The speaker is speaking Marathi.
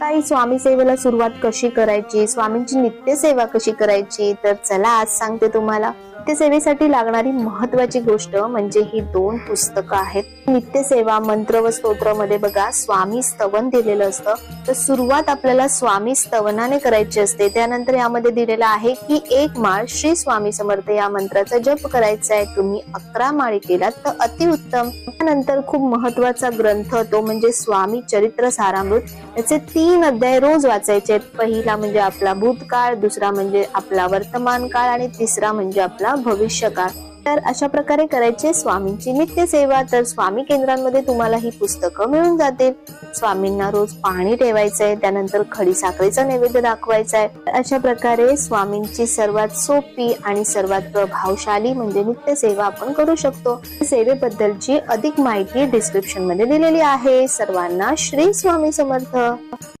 ताई स्वामी सेवेला सुरुवात कशी करायची? स्वामींची नित्यसेवा कशी करायची? तर चला आज सांगते तुम्हाला. नित्यसेवेसाठी लागणारी महत्वाची गोष्ट म्हणजे ही दोन पुस्तकं आहेत. नित्यसेवा मंत्र व स्तोत्रमध्ये बघा स्वामी स्तवन दिलेलं असतं. तर सुरुवात आपल्याला स्वामी स्तवनाने करायची असते. त्यानंतर यामध्ये दिलेलं आहे की एक माळ श्री स्वामी समर्थ या मंत्राचा जप करायचा आहे तुम्ही अकरा माळी केलात तर अतिउत्तम त्यानंतर खूप महत्त्वाचा ग्रंथ तो म्हणजे स्वामी चरित्र सारामृत. याचे तीन अध्याय रोज वाचायचे आहेत. पहिला म्हणजे आपला भूतकाळ दुसरा म्हणजे आपला वर्तमान काळ आणि तिसरा म्हणजे आपला भविष्यकाळ. तर अशा प्रकारे करायचे स्वामींची नित्य सेवा तर स्वामी केंद्रांमध्ये तुम्हाला ही पुस्तकं मिळून जातील. स्वामींना रोज पाणी ठेवायचंय. त्यानंतर खडी साखरेचा नैवेद्य दाखवायचा आहे तर अशा प्रकारे स्वामींची सर्वात सोपी आणि सर्वात प्रभावशाली म्हणजे नित्य सेवा आपण करू शकतो. सेवेबद्दलची अधिक माहिती डिस्क्रिप्शनमध्ये दिलेली आहे. सर्वांना श्री स्वामी समर्थ.